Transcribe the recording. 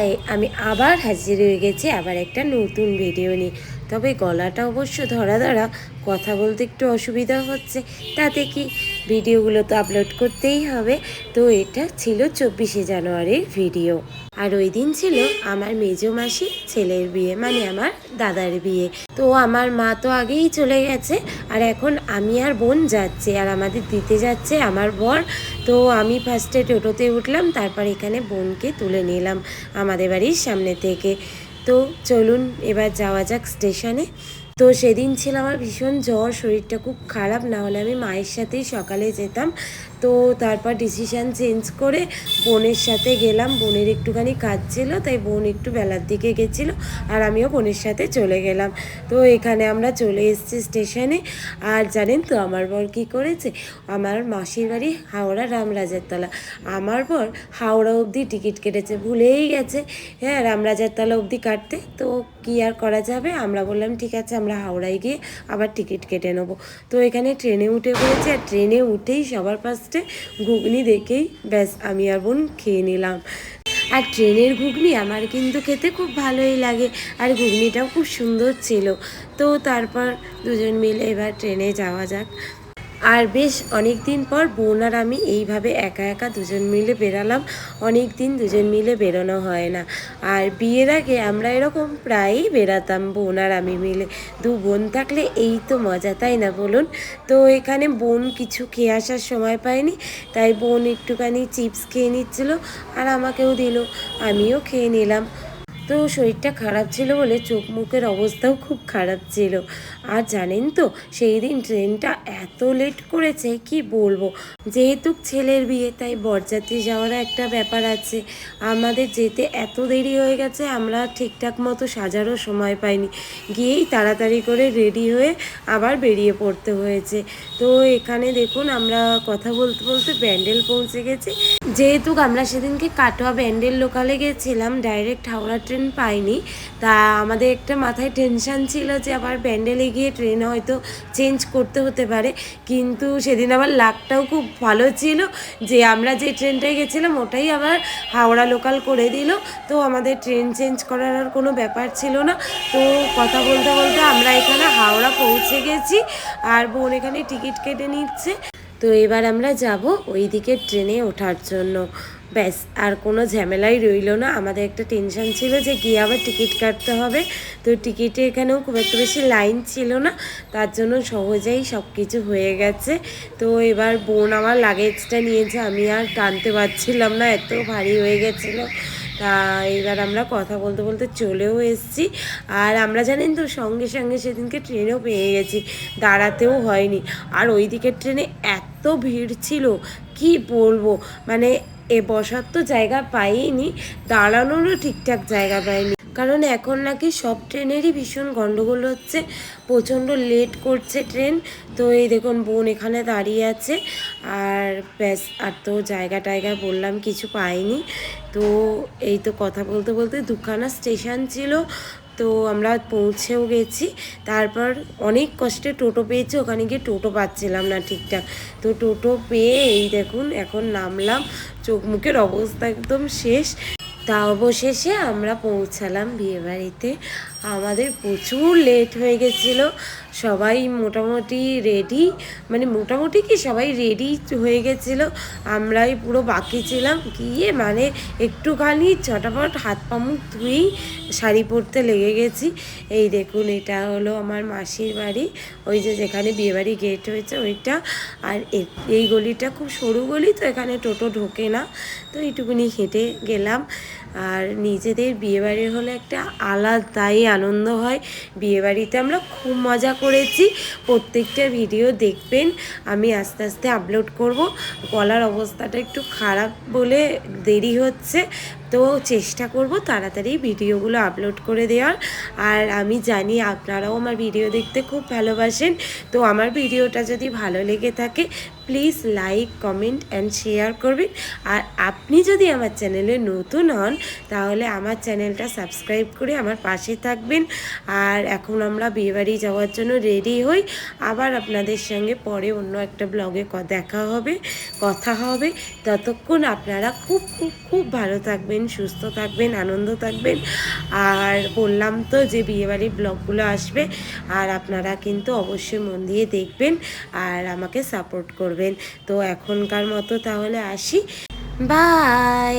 High আমি আবার হাজির হয়ে গেছি আবার একটা নতুন ভিডিও নিয়ে। তবে গলাটা অবশ্য ধরা ধরা কথা বলতে একটু অসুবিধা হচ্ছে। তাতে কি? ভিডিওগুলো তো আপলোড করতেই হবে। তো এটা ছিল চব্বিশে জানুয়ারির ভিডিও। আর ওই দিন ছিল আমার মেজো মাসি ছেলের বিয়ে মানে আমার দাদার বিয়ে। তো আমার মা তো আগেই চলে গেছে, আর এখন আমি আর বোন যাচ্ছে, আর আমাদের দিতে যাচ্ছে আমার বর। তো আমি ফার্স্টে টোটোতে উঠলাম, তারপর এখানে বোনকে তুলে নিলাম আমাদের বাড়ির সামনে থেকে। তো চলুন এবার যাওয়া যাক স্টেশনে তো সেদিন ছিল আমার ভীষণ জ্বর, শরীরটা খুব খারাপ, না হলে আমি মায়ের সাথেই সকালে যেতাম। তো তারপর ডিসিশান চেঞ্জ করে বোনের সাথে গেলাম, বোনের একটুখানি কাজ ছিল, তাই বোন একটু বেলার দিকে গেছিল আর আমিও বোনের সাথে চলে গেলাম। তো এখানে আমরা চলে এসেছি স্টেশনে আর জানেন তো আমার বর কী করেছে? আমার মাসির বাড়ি হাওড়া রামরাজের তলা। আমার বর হাওড়া অবধি টিকিট কেটেছে, ভুলেই গেছে। হ্যাঁ রামরাজার তলা অবধি কাটতে। তো কি আর করা যাবে? আমরা বললাম, ঠিক আছে, আমরা হাওড়ায় গিয়ে আবার টিকিট কেটে নেব। তো এখানে ট্রেনে উঠে পড়েছি আর ট্রেনে উঠেই সবার ফার্স্টে ঘুগনি দেখেই ব্যাস আমি আর বোন খেয়ে নিলাম। আর ট্রেনের ঘুগনি আমার কিন্তু খেতে খুব ভালোই লাগে আর ঘুগনিটাও খুব সুন্দর ছিল। তো তারপর দুজন মিলে এবার ট্রেনে যাওয়া যাক। আর বেশ অনেক দিন পর বোন আর আমি এইভাবে একা একা দুজন মিলে বেরালাম। অনেক দিন দুজন মিলে বেরোনো হয় না। আর বিয়ের আগে আমরা এরকম প্রায়ই বেরাতাম বোন আর আমি মিলে। দু বোন থাকলে এই তো মজা, তাই না বলুন? তো এখানে বোন কিছু খেয়ে আসার সময় পায়নি, তাই বোন একটুখানি চিপস খেয়ে নিচ্ছিল আর আমাকেও দিল। আমিও খেয়ে নিলাম। তো শরীরটা খারাপ ছিল বলে চোখ মুখের অবস্থাও খুব খারাপ ছিল। আর জানেন তো, সেই দিন ট্রেনটা এত লেট করেছে, কি বলব? যেহেতু ছেলের বিয়ে, তাই বরযাত্রী যাওয়ার একটা ব্যাপার আছে। আমাদের যেতে এত দেরি হয়ে গেছে, আমরা ঠিকঠাক মতো সাজারও সময় পাইনি। গিয়েই তাড়াতাড়ি করে রেডি হয়ে আবার বেরিয়ে পড়তে হয়েছে। তো এখানে দেখুন, আমরা কথা বলতে বলতে ব্যান্ডেল পৌঁছে গেছি। যেহেতু আমরা সেদিনকে কাটোয়া ব্যান্ডেল লোকালে গেছিলাম, ডাইরেক্ট হাওড়া ট্রেন পাইনি। তা আমাদের একটা মাথায় টেনশান ছিল যে আবার ব্যান্ডেলে গিয়ে ট্রেন হয়তো চেঞ্জ করতে হতে পারে। কিন্তু সেদিন আবার লাকটাও খুব ভালো ছিল যে আমরা যে ট্রেনটায় গেছিলাম ওটাই আবার হাওড়া লোকাল করে দিল। তো আমাদের ট্রেন চেঞ্জ করার আর কোনো ব্যাপার ছিল না। তো কথা বলতে বলতে আমরা এখানে হাওড়া পৌঁছে গেছি আর বোন এখানে টিকিট কেটে নিচ্ছে। তো এবার আমরা যাব ওই দিকে ট্রেনে ওঠার জন্য। ব্যাস, আর কোনো ঝামেলাই রইল না। আমাদের একটা টেনশন ছিল যে গিয়ে আবার টিকিট কাটতে হবে। তো টিকিটে এখানেও খুব একটা বেশি লাইন ছিল না। তার জন্য সহজেই সব কিছু হয়ে গেছে। তো এবার বোন আমার লাগেজটা নিয়েছে। আমি আর টানতে পারছিলাম না, এত ভারী হয়ে গেছিল। তা এবার আমরা কথা বলতে বলতে চলেও এসেছি। আর আমরা জানেন তো, সঙ্গে সঙ্গে সেদিনকে ট্রেনেও পেয়ে গেছি। দাঁড়াতেও হয়নি। আর ওই দিকের ট্রেনে এত ভিড় ছিল, কি বলব? মানে এ বসার তো জায়গা পাইনি, দাঁড়ানোরও ঠিকঠাক জায়গা পাইনি। কারণ এখন নাকি সব ট্রেনেরই ভীষণ গন্ডগোল হচ্ছে, প্রচণ্ড লেট করছে ট্রেন। তো এই দেখুন, বোন এখানে দাঁড়িয়ে আছে, আর ব্যাস, আর তো জায়গা টায়গা বললাম, কিছু পাইনি। তো এই তো কথা বলতে বলতে দুখানা স্টেশন ছিল তো আমরা পৌঁছেও গেছি। তারপর অনেক কষ্টে টোটো পেয়েছি, ওখানে গিয়ে টোটো পাচ্ছিলাম না ঠিকঠাক। তো টোটো পেয়ে এই দেখুন, এখন নামলাম, চোখ মুখের অবস্থা একদম শেষ। তা অবশেষে আমরা পৌঁছালাম বিয়েবাড়িতে। আমাদের প্রচুর লেট হয়ে গেছিল। সবাই মোটামুটি রেডি মানে মোটামুটি কি সবাই রেডি হয়ে গেছিল। আমরাই পুরো বাকি ছিলাম। গিয়ে মানে একটুখানি ছটাফট হাত পা মুখ ধুয়েই শাড়ি পরতে লেগে গেছি। এই দেখুন, এটা হলো আমার মাসির বাড়ি। ওই যে যেখানে বিয়েবাড়ি গেট হয়েছে ওইটা। আর এই গলিটা খুব সরু গলি, তো এখানে টোটো ঢোকে না। তো এইটুকুনি হেঁটে গেলাম। আর নিজেদের বিয়েবাড়ি হলে একটা আলাদাই আনন্দ হয়। বিয়েবাড়িতে আমরা খুব মজা করেছি। প্রত্যেকটা ভিডিও দেখবেন। আমি আস্তে আস্তে আপলোড করব। গলার অবস্থাটা একটু খারাপ বলে দেরি হচ্ছে। তো চেষ্টা করব তাড়াতাড়ি ভিডিওগুলো আপলোড করে দেওয়ার। আর আমি জানি আপনারাও আমার ভিডিও দেখতে খুব ভালোবাসেন। তো আমার ভিডিওটা যদি ভালো লেগে থাকে please like comment and share করবেন। আর আপনি যদি আমার চ্যানেলে নতুন হন, তাহলে আমার চ্যানেলটা সাবস্ক্রাইব করে আমার পাশে থাকবেন। আর এখন আমরা বিয়েবাড়ি যাওয়ার জন্য রেডি হই। আবার আপনাদের সঙ্গে পরে অন্য একটা ব্লগে দেখা হবে, কথা হবে। ততক্ষণ আপনারা খুব খুব খুব ভালো থাকবেন। থাকবেন, সুস্থ থাকবেন, আনন্দ থাকবেন। আর বললাম তো যে বিয়েবাড়ির ব্লগগুলো আসবে, আর আপনারা কিন্তু অবশ্যই মন দিয়ে দেখবেন আর আমাকে সাপোর্ট করবেন। তো এখনকার মতো তাহলে আসি। বাই